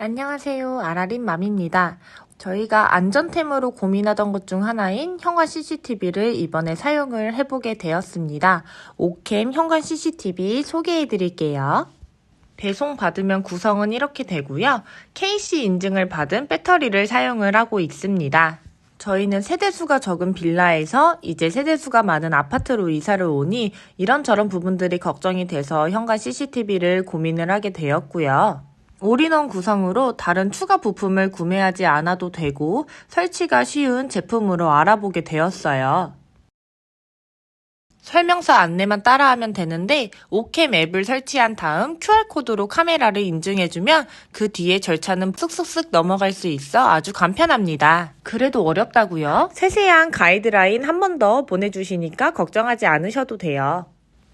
안녕하세요. 아라린 맘입니다. 저희가 안전템으로 고민하던 것 중 하나인 현관 CCTV를 이번에 사용을 해보게 되었습니다. 오캠 현관 CCTV 소개해 드릴게요. 배송 받으면 구성은 이렇게 되고요. KC 인증을 받은 배터리를 사용을 하고 있습니다. 저희는 세대수가 적은 빌라에서 이제 세대수가 많은 아파트로 이사를 오니 이런저런 부분들이 걱정이 돼서 현관 CCTV를 고민을 하게 되었고요. 올인원 구성으로 다른 추가 부품을 구매하지 않아도 되고 설치가 쉬운 제품으로 알아보게 되었어요. 설명서 안내만 따라하면 되는데 오캠 앱을 설치한 다음 QR코드로 카메라를 인증해주면 그 뒤에 절차는 쓱쓱쓱 넘어갈 수 있어 아주 간편합니다. 그래도 어렵다고요? 세세한 가이드라인 한 번 더 보내주시니까 걱정하지 않으셔도 돼요.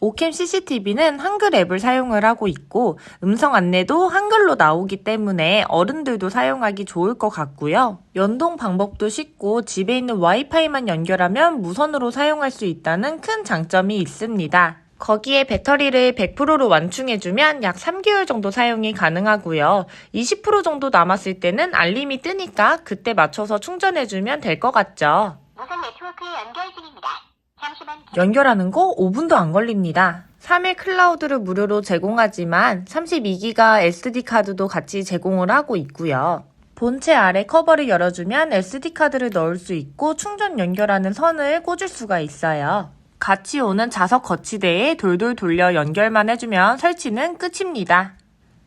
오캠 CCTV는 한글 앱을 사용을 하고 있고 음성 안내도 한글로 나오기 때문에 어른들도 사용하기 좋을 것 같고요. 연동 방법도 쉽고 집에 있는 와이파이만 연결하면 무선으로 사용할 수 있다는 큰 장점이 있습니다. 거기에 배터리를 100%로 완충해주면 약 3개월 정도 사용이 가능하고요. 20% 정도 남았을 때는 알림이 뜨니까 그때 맞춰서 충전해주면 될 것 같죠. 무선 네트워크에 연결. 연결하는 거 5분도 안 걸립니다. 3일 클라우드를 무료로 제공하지만 32기가 SD카드도 같이 제공을 하고 있고요. 본체 아래 커버를 열어주면 SD카드를 넣을 수 있고 충전 연결하는 선을 꽂을 수가 있어요. 같이 오는 자석 거치대에 돌돌 돌려 연결만 해주면 설치는 끝입니다.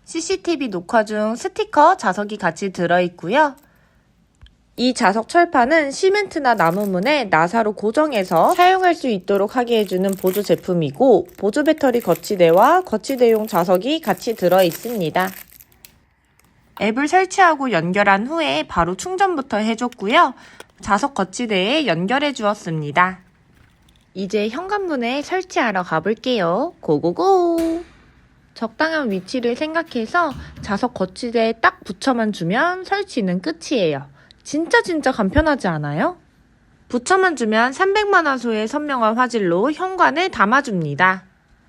CCTV 녹화 중 스티커 자석이 같이 들어있고요. 이 자석 철판은 시멘트나 나무문에 나사로 고정해서 사용할 수 있도록 하게 해주는 보조 제품이고 보조 배터리 거치대와 거치대용 자석이 같이 들어 있습니다. 앱을 설치하고 연결한 후에 바로 충전부터 해줬고요. 자석 거치대에 연결해 주었습니다. 이제 현관문에 설치하러 가볼게요. 고고고! 적당한 위치를 생각해서 자석 거치대에 딱 붙여만 주면 설치는 끝이에요. 진짜 진짜 간편하지 않아요? 붙여만 주면 300만화소의 선명한 화질로 현관을 담아줍니다.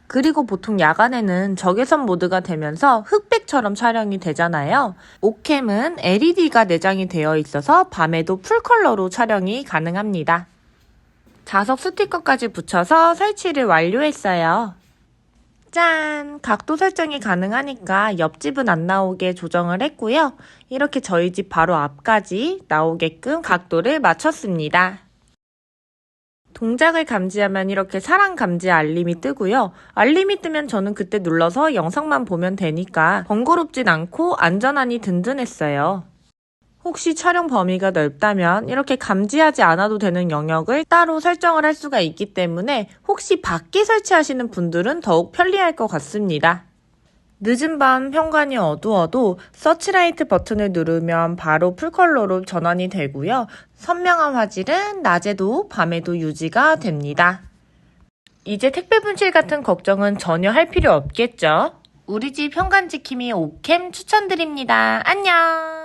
그리고 보통 야간에는 적외선 모드가 되면서 흑백처럼 촬영이 되잖아요. 오캠은 LED가 내장이 되어 있어서 밤에도 풀컬러로 촬영이 가능합니다. 자석 스티커까지 붙여서 설치를 완료했어요. 짠! 각도 설정이 가능하니까 옆집은 안 나오게 조정을 했고요. 이렇게 저희 집 바로 앞까지 나오게끔 각도를 맞췄습니다. 동작을 감지하면 이렇게 사람 감지 알림이 뜨고요. 알림이 뜨면 저는 그때 눌러서 영상만 보면 되니까 번거롭진 않고 안전하니 든든했어요. 혹시 촬영 범위가 넓다면 이렇게 감지하지 않아도 되는 영역을 따로 설정을 할 수가 있기 때문에 혹시 밖에 설치하시는 분들은 더욱 편리할 것 같습니다. 늦은 밤 현관이 어두워도 서치라이트 버튼을 누르면 바로 풀컬러로 전환이 되고요. 선명한 화질은 낮에도 밤에도 유지가 됩니다. 이제 택배 분실 같은 걱정은 전혀 할 필요 없겠죠? 우리 집 현관 지킴이 오캠 추천드립니다. 안녕!